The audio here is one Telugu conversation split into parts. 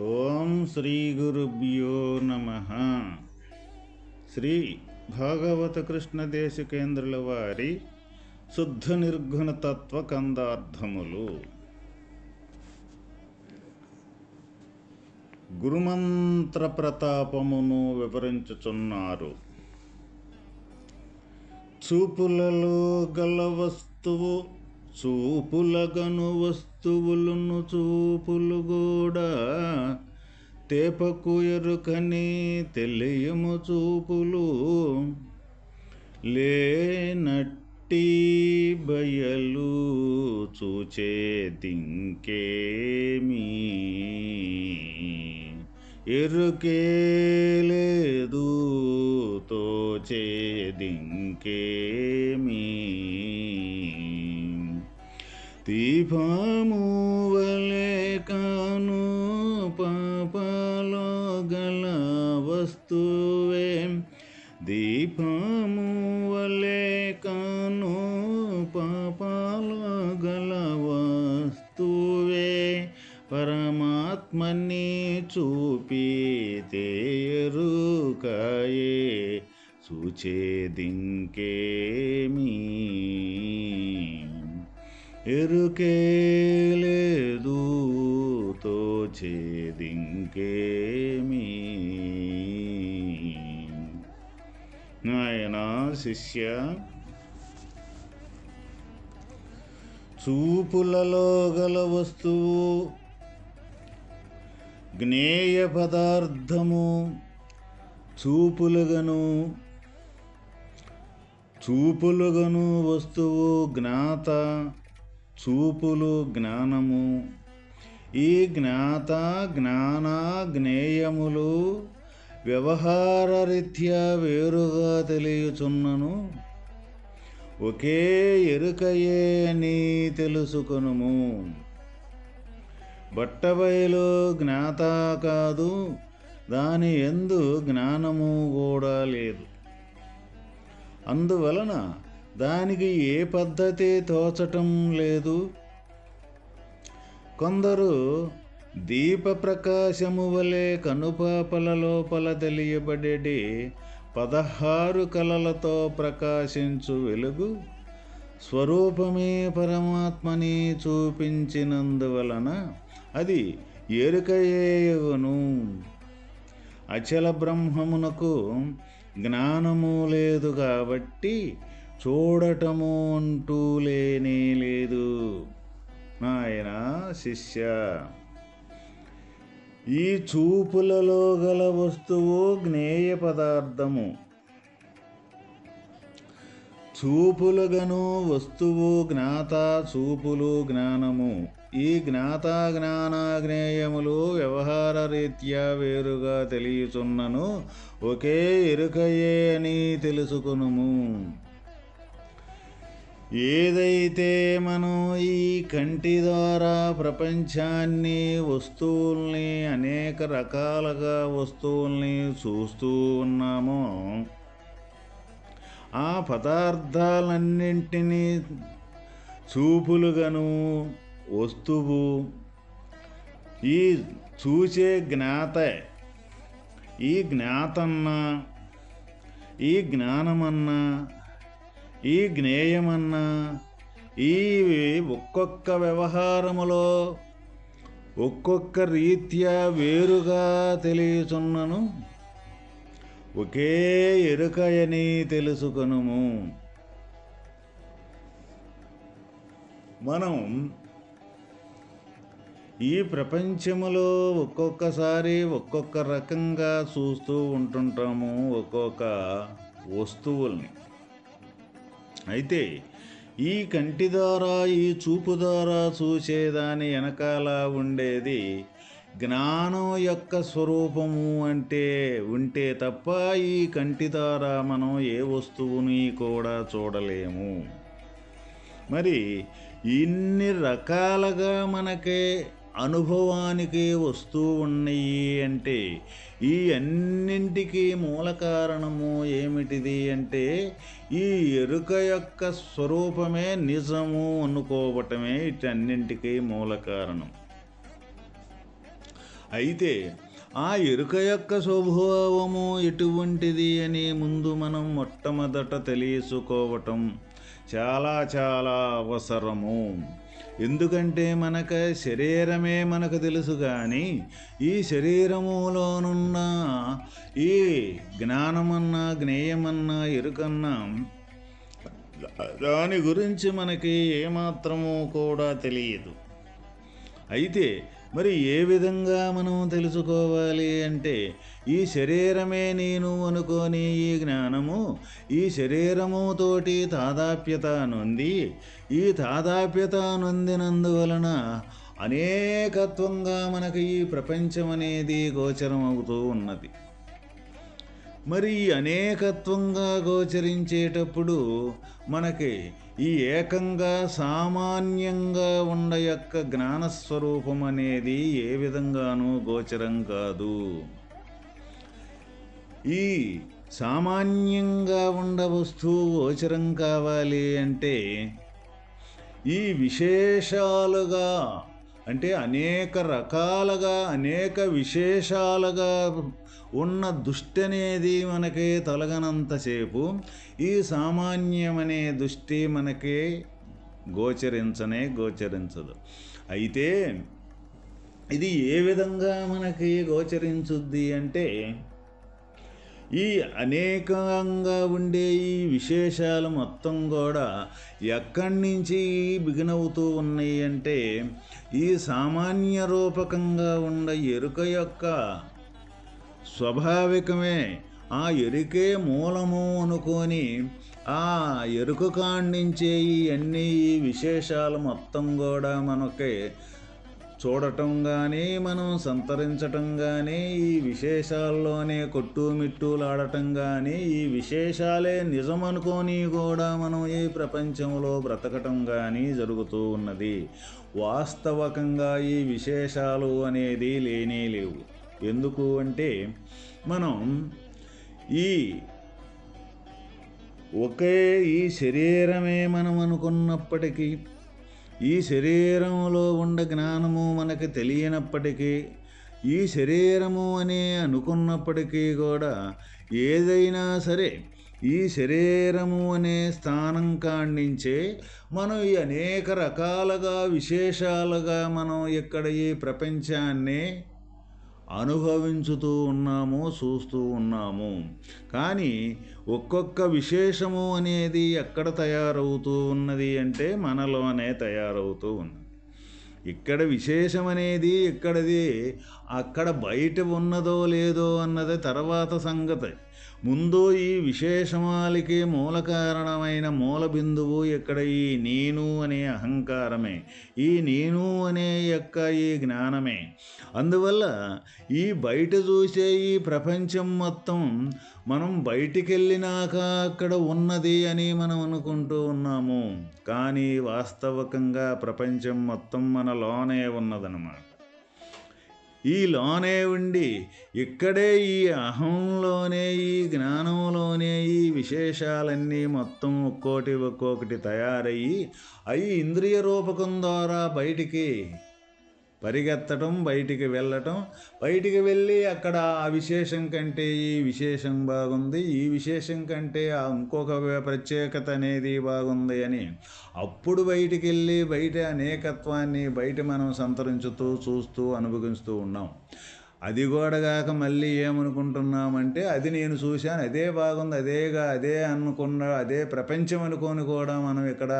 ఓం శ్రీ గురుభ్యో నమ. శ్రీ భాగవత కృష్ణ దేశికేంద్రుల వారి శుద్ధ నిర్గుణ తత్వ కందార్థములు. గురుమంత్ర ప్రతాపమును వివరించుచున్నారు. చూపులలో గల వస్తువు చూపులగను వస్తువులను చూపులు కూడా తేపకు ఎరుకని తెలియము చూపులు. లేనట్టి బయలు చూచే దింకేమీ. ఎరుకే లేదు తోచేదింకేమీ దీపము వలె కాను పాపలో గల వస్తువే. దీపము వలె కాను పాపలో గల వస్తువే. పరమాత్మని చూపి తేరుకాయే. సూచేదింకేమీ ఎరుకే లేదు తోచేదింకేమీ? నాయన శిష్య చూపులలో గల వస్తువు జ్ఞేయ పదార్థము చూపులుగను చూపులుగను వస్తువు జ్ఞాత చూపులు జ్ఞానము. ఈ జ్ఞాత జ్ఞాన జ్ఞేయములు వ్యవహార రీత్యా వేరుగా తెలియచున్నను. ఒకే ఎరుకయే అని తెలుసుకొనుము. బట్టబయలు జ్ఞాత కాదు దాని ఎందు జ్ఞానము కూడా లేదు. అందువలన దానికి ఏ పద్ధతి తోచటం లేదు. కొందరు దీప ప్రకాశము వలె కనుపాపల లోపల తెలియబడేటి పదహారు కలలతో ప్రకాశించు వెలుగు స్వరూపమే పరమాత్మని చూపించినందువలన అది ఎరుకయేయును. అచల బ్రహ్మమునకు జ్ఞానము లేదు కాబట్టి చూడటము అంటూ లేనే లేదు. నాయన శిష్య ఈ చూపులలో గల వస్తువు జ్ఞేయ పదార్థము. చూపులుగను వస్తువు జ్ఞాత చూపులు జ్ఞానము. ఈ జ్ఞాత జ్ఞానాగ్నేయములు వ్యవహార రీత్యా వేరుగా తెలియచున్నను. ఒకే ఎరుకయే అని తెలుసుకునుము. ఏదైతే మనం ఈ కంటి ద్వారా ప్రపంచాన్ని వస్తువుల్ని అనేక రకాలుగా వస్తువుల్ని చూస్తూ ఉన్నామో ఆ పదార్థాలన్నింటినీ చూపులుగాను వస్తువు. ఈ చూసే జ్ఞాత ఈ జ్ఞాతన్న ఈ జ్ఞానమన్నా ఈ జ్ఞేయమన్నా ఈ ఒక్కొక్క వ్యవహారములో ఒక్కొక్క రీత్యా వేరుగా తెలియచున్నను. ఒకే ఎరుకయని తెలుసుకొనుము. మనం ఈ ప్రపంచములో ఒక్కొక్కసారి ఒక్కొక్క రకంగా చూస్తూ ఉంటుంటాము ఒక్కొక్క వస్తువుల్ని. అయితే ఈ కంటి ద్వారా ఈ చూపు ద్వారా చూసేదాని వెనకాల ఉండేది జ్ఞానం యొక్క స్వరూపము అంటే ఉంటే తప్ప ఈ కంటి ద్వారా మనం ఏ వస్తువుని కూడా చూడలేము. మరి ఇన్ని రకాలుగా మనకే అనుభవానికి వస్తూ ఉన్నాయి అంటే ఈ అన్నింటికి మూల కారణము ఏమిటిది అంటే ఈ ఎరుక యొక్క స్వరూపమే నిజము అనుకోవటమే ఇటన్నింటికీ మూల కారణం. అయితే ఆ ఎరుక యొక్క స్వభావము ఎటువంటిది అని ముందు మనం మొట్టమొదట తెలుసుకోవటం చాలా చాలా అవసరము. ఎందుకంటే మనక శరీరమే మనకు తెలుసు కానీ ఈ శరీరములోనున్న ఈ జ్ఞానమన్నా జ్ఞేయమన్నా ఎరుకన్నా దాని గురించి మనకి ఏమాత్రము కూడా తెలియదు. అయితే మరి ఏ విధంగా మనం తెలుసుకోవాలి అంటే ఈ శరీరమే నేను అనుకోని ఈ జ్ఞానము ఈ శరీరముతోటి తాదాప్యత నొంది ఈ తాదాప్యత నొందినందువలన అనేకత్వంగా మనకు ఈ ప్రపంచం అనేది గోచరం అవుతూ ఉన్నది. మరి ఈ అనేకత్వంగా గోచరించేటప్పుడు మనకి ఈ ఏకంగా సామాన్యంగా ఉండ యొక్క జ్ఞానస్వరూపం అనేది ఏ విధంగానూ గోచరం కాదు. ఈ సామాన్యంగా ఉండ వస్తువు గోచరం కావాలి అంటే ఈ విశేషాలుగా అంటే అనేక రకాలుగా అనేక విశేషాలుగా ఉన్న దుష్టి అనేది మనకి తొలగనంతసేపు ఈ సామాన్యమనే దృష్టి మనకి గోచరించనే గోచరించదు. అయితే ఇది ఏ విధంగా మనకి గోచరించుద్ది అంటే ఈ అనేకంగా ఉండే ఈ విశేషాలు మొత్తం కూడా ఎక్కడి నుంచి బిగినవుతూ ఉన్నాయి అంటే ఈ సామాన్య రూపకంగా ఉన్న ఎరుక యొక్క స్వాభావికమే. ఆ ఎరుకే మూలము అనుకొని ఆ ఎరుక కాండించే ఈ అన్ని ఈ విశేషాలు మొత్తం కూడా మనకి చూడటం కానీ మనం సంతరించటం కానీ ఈ విశేషాల్లోనే కొట్టుమిట్టులాడటం కానీ ఈ విశేషాలే నిజం అనుకోని కూడా మనం ఈ ప్రపంచంలో బ్రతకటం కానీ జరుగుతూ ఉన్నది. వాస్తవకంగా ఈ విశేషాలు అనేది లేనే లేవు. ఎందుకు అంటే మనం ఈ ఒకే ఈ శరీరమే మనం అనుకున్నప్పటికీ ఈ శరీరంలో ఉండ జ్ఞానము మనకి తెలియనప్పటికీ ఈ శరీరము అని అనుకున్నప్పటికీ కూడా ఏదైనా సరే ఈ శరీరము అనే స్థానం కాండించే మనం ఈ అనేక రకాలుగా విశేషాలుగా మనం ఇక్కడ ఈ ప్రపంచాన్ని అనుభవించుతూ ఉన్నాము చూస్తూ ఉన్నాము. కానీ ఒక్కొక్క విశేషము అనేది ఎక్కడ తయారవుతూ ఉన్నది అంటే మనలోనే తయారవుతూ ఉంది ఇక్కడ విశేషం అనేది ఇక్కడది అక్కడ బయట ఉన్నదో లేదో అన్నది తర్వాత సంగతి. ముందు ఈ విశేషమాలకి మూల కారణమైన మూల బిందువు ఇక్కడ ఈ నేను అనే అహంకారమే ఈ నేను అనే యొక్క ఈ జ్ఞానమే. అందువల్ల ఈ బయట చూసే ఈ ప్రపంచం మొత్తం మనం బయటికి వెళ్ళినాక అక్కడ ఉన్నది అని మనం అనుకుంటూ ఉన్నాము. కానీ వాస్తవకంగా ప్రపంచం మొత్తం మనలోనే ఉన్నదనమాట ఈలోనే ఉండి ఇక్కడే ఈ అహంలోనే ఈ జ్ఞానంలోనే ఈ విశేషాలన్నీ మొత్తం ఒక్కోటి ఒక్కొక్కటి తయారయ్యి అవి ఇంద్రియ రూపకం ద్వారా బయటికి పరిగెత్తడం బయటికి వెళ్ళటం. బయటికి వెళ్ళి అక్కడ ఆ విశేషం కంటే ఈ విశేషం బాగుంది ఈ విశేషం కంటే ఆ ఇంకొక ప్రత్యేకత అనేది బాగుంది అని. అప్పుడు బయటికి వెళ్ళి బయట అనేకత్వాన్ని బయట మనం సంతరించుతూ చూస్తూ అనుభవిస్తూ ఉన్నాం. అది కూడా మళ్ళీ ఏమనుకుంటున్నామంటే అది నేను చూశాను అదే బాగుంది అదేగా అదే అనుకున్న అదే ప్రపంచం అనుకొని కూడా మనం ఇక్కడ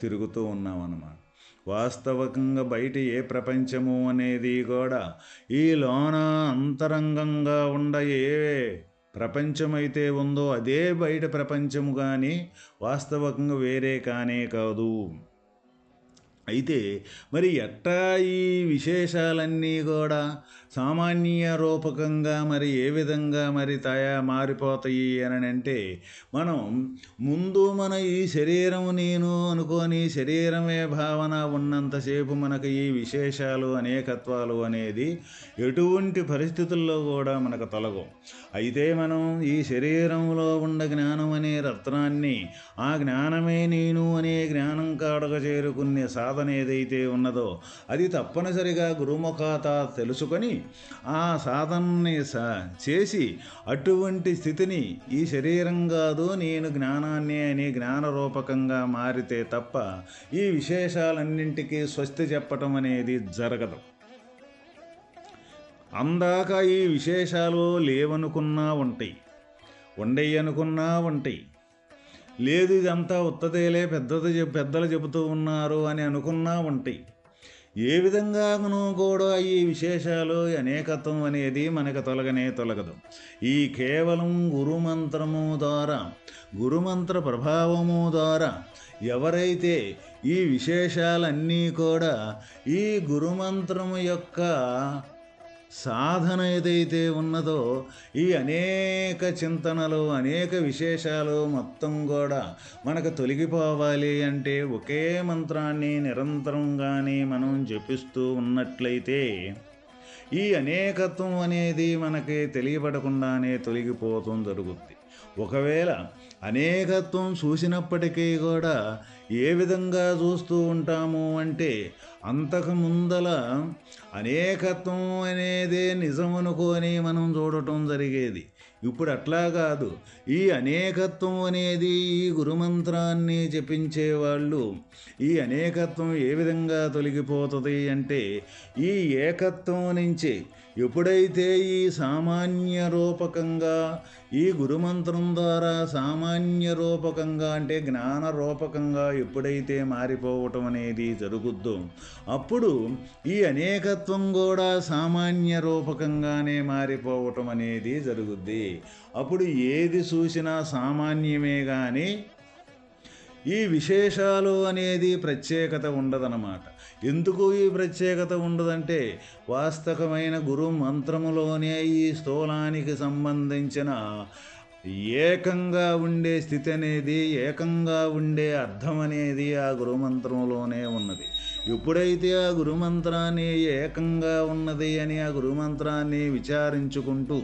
తిరుగుతూ ఉన్నాం అన్నమాట వాస్తవకంగా బయట ఏ ప్రపంచము అనేది కూడా ఈ లోన అంతరంగంగా ఉండ ఏ ప్రపంచమైతే ఉందో అదే బయట ప్రపంచము కానీ వాస్తవకంగా వేరే కానే కాదు. అయితే మరి ఎట్టా ఈ విశేషాలన్నీ కూడా సామాన్య రూపకంగా మరి ఏ విధంగా మరి తయా మారిపోతాయి అని అంటే మనం ముందు మన ఈ శరీరం నేను అనుకొని శరీరమే భావన ఉన్నంతసేపు మనకు ఈ విశేషాలు అనేకత్వాలు అనేది ఎటువంటి పరిస్థితుల్లో కూడా మనకు తొలగవు అయితే మనం ఈ శరీరంలో ఉన్న జ్ఞానం అనే రత్నాన్ని ఆ జ్ఞానమే నేను అనే జ్ఞానం కాడక చేరుకునే సాధన సాధన ఏదైతే ఉన్నదో అది తప్పనిసరిగా గురుముఖాత తెలుసుకొని ఆ సాధనని సా చేసి అటువంటి స్థితిని ఈ శరీరం కాదు నేను జ్ఞానాన్ని అని జ్ఞానరూపకంగా మారితే తప్ప ఈ విశేషాలన్నింటికీ స్వస్తి చెప్పటం అనేది జరగదు. అందాక ఈ విశేషాలు లేవనుకున్నా ఉంటాయి ఉండయి అనుకున్నా ఉంటాయి. లేదు ఇదంతా ఉత్తదేలే పెద్దది పెద్దలు చెబుతూ ఉన్నారు అని అనుకున్నా ఉంటాయి ఏ విధంగానూ కూడా ఈ విశేషాలు? అనేకత్వం అనేది మనకు తొలగనే తొలగదు. ఈ కేవలం గురుమంత్రము ద్వారా గురుమంత్ర ప్రభావము ద్వారా ఎవరైతే ఈ విశేషాలన్నీ కూడా ఈ గురుమంత్రము యొక్క సాధన ఏదైతే ఉన్నదో ఈ అనేక చింతనలు అనేక విశేషాలు మొత్తం కూడా మనకు తొలగిపోవాలి అంటే ఒకే మంత్రాన్ని నిరంతరంగానే మనం జపిస్తూ ఉన్నట్లయితే ఈ అనేకత్వం అనేది మనకి తెలియబడకుండానే తొలగిపోవటం జరుగుద్ది. ఒకవేళ అనేకత్వం చూసినప్పటికీ కూడా ఏ విధంగా చూస్తూ ఉంటాము అంటే అంతకు ముందల అనేకత్వం అనేదే నిజం అనుకొని మనం చూడటం జరిగేది. ఇప్పుడు అట్లా కాదు. ఈ అనేకత్వం అనేది ఈ గురుమంత్రాన్ని జపించే వాళ్ళు ఈ అనేకత్వం ఏ విధంగా తొలగిపోతుంది అంటే ఈ ఏకత్వం నుంచి ఎప్పుడైతే ఈ సామాన్య రూపకంగా ఈ గురుమంత్రం ద్వారా సామాన్య రూపకంగా అంటే జ్ఞాన రూపకంగా ఎప్పుడైతే మారిపోవటం అనేది జరుగుద్దో అప్పుడు ఈ అనేకత్వం కూడా సామాన్య రూపకంగానే మారిపోవటం అనేది జరుగుద్ది. అప్పుడు ఏది చూసినా సామాన్యమే కానీ ఈ విశేషాలు అనేది ప్రత్యేకత ఉండదన్నమాట. ఎందుకు ఈ ప్రత్యేకత ఉండదంటే వాస్తవమైన గురు మంత్రములోనే ఈ స్థూలానికి సంబంధించిన ఏకంగా ఉండే స్థితి అనేది ఏకంగా ఉండే అర్థం అనేది ఆ గురుమంత్రంలోనే ఉన్నది. ఎప్పుడైతే ఆ గురుమంత్రాన్ని ఏకంగా ఉన్నది అని ఆ గురుమంత్రాన్ని విచారించుకుంటూ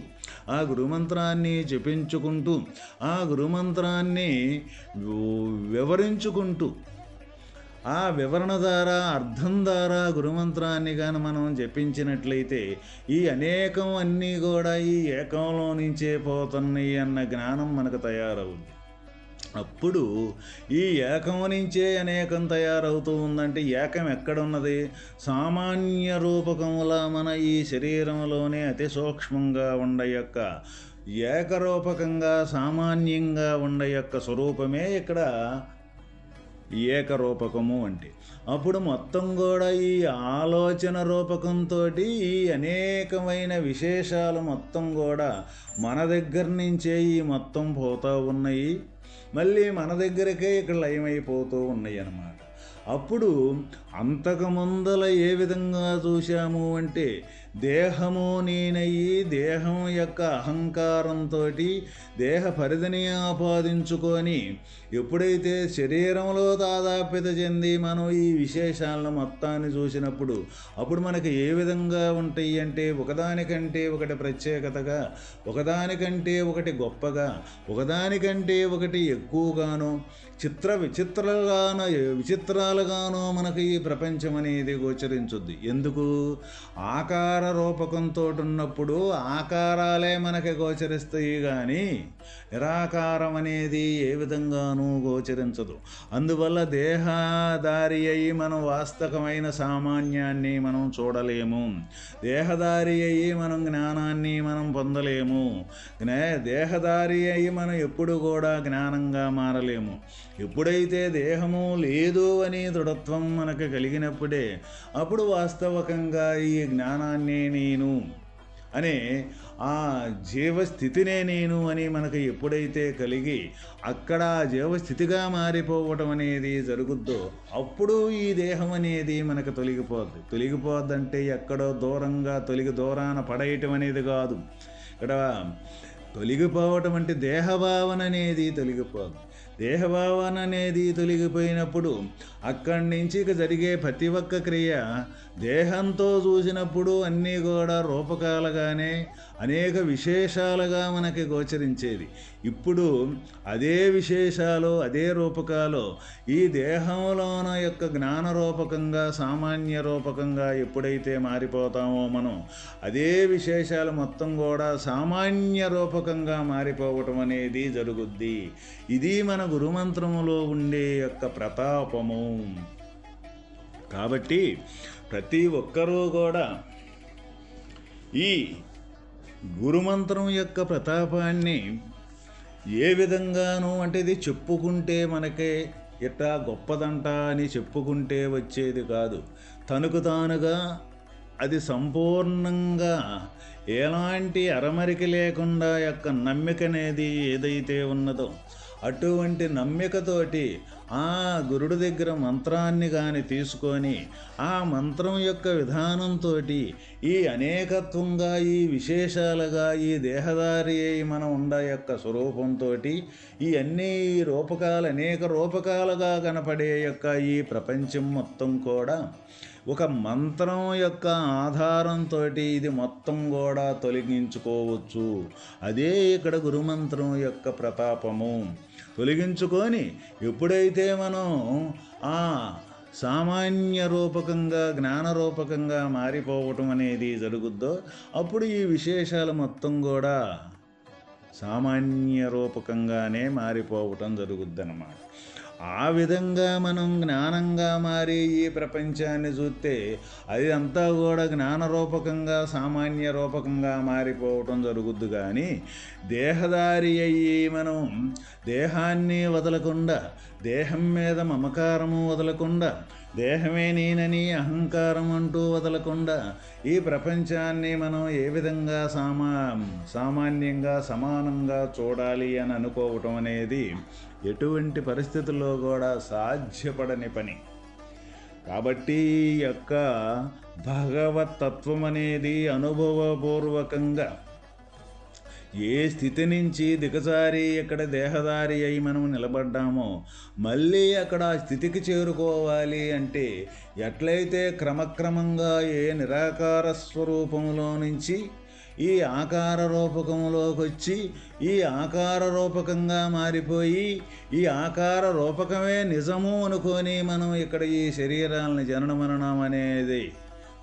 ఆ గురుమంత్రాన్ని జపించుకుంటూ ఆ గురుమంత్రాన్ని వివరించుకుంటూ ఆ వివరణ ద్వారా అర్థం ద్వారా గురుమంత్రాన్ని కానీ మనం జపించినట్లయితే ఈ అనేకం అన్నీ కూడా ఈ ఏకంలో నుంచే పోతున్నాయి అన్న జ్ఞానం మనకు తయారవుద్ది. అప్పుడు ఈ ఏకం నుంచే అనేకం తయారవుతూ ఉందంటే ఏకం ఎక్కడున్నది? సామాన్య రూపకముల మన ఈ శరీరంలోనే అతి సూక్ష్మంగా ఉండ యొక్క ఏకరూపకంగా సామాన్యంగా ఉండ యొక్క స్వరూపమే ఇక్కడ ఏకరూపకము అంటే అప్పుడు మొత్తం కూడా ఈ ఆలోచన రూపకంతో ఈ అనేకమైన విశేషాలు మొత్తం కూడా మన దగ్గర నుంచే ఈ మొత్తం పోతూ ఉన్నాయి. మళ్ళీ మన దగ్గరకే ఇక్కడ లయమైపోతూ ఉన్నాయి అన్నమాట. అప్పుడు అంతకు ముందల ఏ విధంగా చూశాము అంటే దేహము నేనయ్యి దేహం యొక్క అహంకారంతో దేహ పరిధిని ఆపాదించుకొని ఎప్పుడైతే శరీరంలో తాదాప్యత చెంది మనం ఈ విశేషాలను మొత్తాన్ని చూసినప్పుడు అప్పుడు మనకి ఏ విధంగా ఉంటాయి అంటే ఒకదానికంటే ఒకటి ప్రత్యేకతగా ఒకదానికంటే ఒకటి గొప్పగా ఒకదానికంటే ఒకటి ఎక్కువగాను చిత్ర విచిత్రాలుగాను విచిత్రాలుగాను మనకు ఈ ప్రపంచం అనేది గోచరించుద్ది. ఎందుకు? ఆకార రూపకంతో ఉన్నప్పుడు ఆకారాలే మనకి గోచరిస్తాయి కానీ నిరాకారం అనేది ఏ విధంగానూ గోచరించదు. అందువల్ల దేహదారి అయి మనం వాస్తవమైన సామాన్యాన్ని మనం చూడలేము. దేహదారి అయి మనం జ్ఞానాన్ని మనం పొందలేము. జ్ఞా దేహదారి అయి మనం ఎప్పుడు కూడా జ్ఞానంగా మారలేము. ఎప్పుడైతే దేహము లేదు అని దృఢత్వం మనకి కలిగినప్పుడే అప్పుడు వాస్తవకంగా ఈ జ్ఞానాన్ని నేను అనే ఆ జీవస్థితినే నేను అని మనకు ఎప్పుడైతే కలిగి అక్కడ జీవస్థితిగా మారిపోవటం అనేది జరుగుద్దో అప్పుడు ఈ దేహం అనేది మనకు తొలగిపోద్ది. తొలగిపోద్దంటే ఎక్కడో దూరంగా తొలగి దూరాన పడేయటం అనేది కాదు. ఇక్కడ తొలగిపోవటం అంటే దేహభావన అనేది తొలగిపోద్ది. దేహభావన అనేది తొలగిపోయినప్పుడు అక్కడి నుంచి జరిగే ప్రతి ఒక్క క్రియ దేహంతో చూసినప్పుడు అన్నీ కూడా రూపకాలుగానే అనేక విశేషాలుగా మనకి గోచరించేది ఇప్పుడు అదే విశేషాలు అదే రూపకాలు ఈ దేహంలోన యొక్క జ్ఞాన రూపకంగా సామాన్య రూపకంగా ఎప్పుడైతే మారిపోతామో మనం అదే విశేషాలు మొత్తం కూడా సామాన్య రూపకంగా మారిపోవటం అనేది జరుగుద్ది. ఇది మన గురుమంత్రములో ఉండే యొక్క ప్రతాపము. కాబట్టి ప్రతి ఒక్కరూ కూడా ఈ గురుమంత్రం యొక్క ప్రతాపాన్ని ఏ విధంగానూ అంటే ఇది చెప్పుకుంటే మనకే ఇట్లా గొప్పదంట అని చెప్పుకుంటే వచ్చేది కాదు. తనకు తానుగా అది సంపూర్ణంగా ఎలాంటి అరమరిక లేకుండా యొక్క నమ్మిక అనేది ఏదైతే ఉన్నదో అటువంటి నమ్మికతోటి ఆ గురుడు దగ్గర మంత్రాన్ని కానీ తీసుకొని ఆ మంత్రం యొక్క విధానంతో ఈ అనేకత్వంగా ఈ విశేషాలుగా ఈ దేహదారి అయి మనం ఉండ యొక్క స్వరూపంతో ఈ అన్ని రూపకాలు అనేక రూపకాలుగా కనపడే యొక్క ఈ ప్రపంచం మొత్తం కూడా ఒక మంత్రం యొక్క ఆధారంతో ఇది మొత్తం కూడా తొలగించుకోవచ్చు. అదే ఇక్కడ గురుమంత్రం యొక్క ప్రతాపము. తొలగించుకొని ఎప్పుడైతే మనం ఆ సామాన్య రూపకంగా జ్ఞానరూపకంగా మారిపోవటం అనేది జరుగుద్దో అప్పుడు ఈ విశేషాలు మొత్తం కూడా సామాన్య రూపకంగానే మారిపోవటం జరుగుద్దన్నమాట. ఆ విధంగా మనం జ్ఞానంగా మారి ఈ ప్రపంచాన్ని చూస్తే అది అంతా కూడా జ్ఞానరూపకంగా సామాన్య రూపకంగా మారిపోవటం జరుగుద్దు కానీ దేహదారి అయ్యి మనం దేహాన్ని వదలకుండా దేహం మీద మమకారము వదలకుండా దేహమే నేనని అహంకారం అంటూ వదలకుండా ఈ ప్రపంచాన్ని మనం ఏ విధంగా సామా సామాన్యంగా సమానంగా చూడాలి అని అనుకోవటం అనేది ఎటువంటి పరిస్థితుల్లో కూడా సాధ్యపడని పని. కాబట్టి ఈ యొక్క భగవతత్వం అనేది అనుభవపూర్వకంగా ఏ స్థితి నుంచి దిగజారి ఇక్కడ దేహదారి అయి మనం నిలబడ్డామో మళ్ళీ అక్కడ ఆ స్థితికి చేరుకోవాలి అంటే ఎట్లయితే క్రమక్రమంగా ఏ నిరాకార స్వరూపంలో నుంచి ఈ ఆకార రూపకంలోకి వచ్చి ఈ ఆకార రూపకంగా మారిపోయి ఈ ఆకార రూపకమే నిజము అనుకొని మనం ఇక్కడ ఈ శరీరాలను జనన మరణం అనేది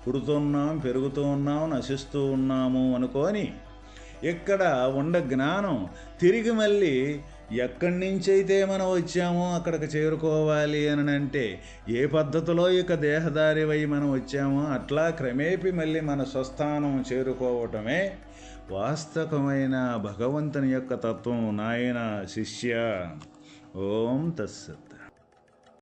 పుడుతున్నాం పెరుగుతూ ఉన్నాం నశిస్తూ ఉన్నాము అనుకొని ఇక్కడ ఉండ జ్ఞానం. తిరిగి మళ్ళీ ఎక్కడి నుంచైతే అయితే మనం వచ్చామో అక్కడికి చేరుకోవాలి అని అంటే ఏ పద్ధతిలో ఇక దేహదారి వై మనం వచ్చామో అట్లా క్రమేపి మళ్ళీ మన స్వస్థానం చేరుకోవటమే వాస్తవమైన భగవంతుని యొక్క తత్వం. నాయన శిష్య. ఓం తస్సత్.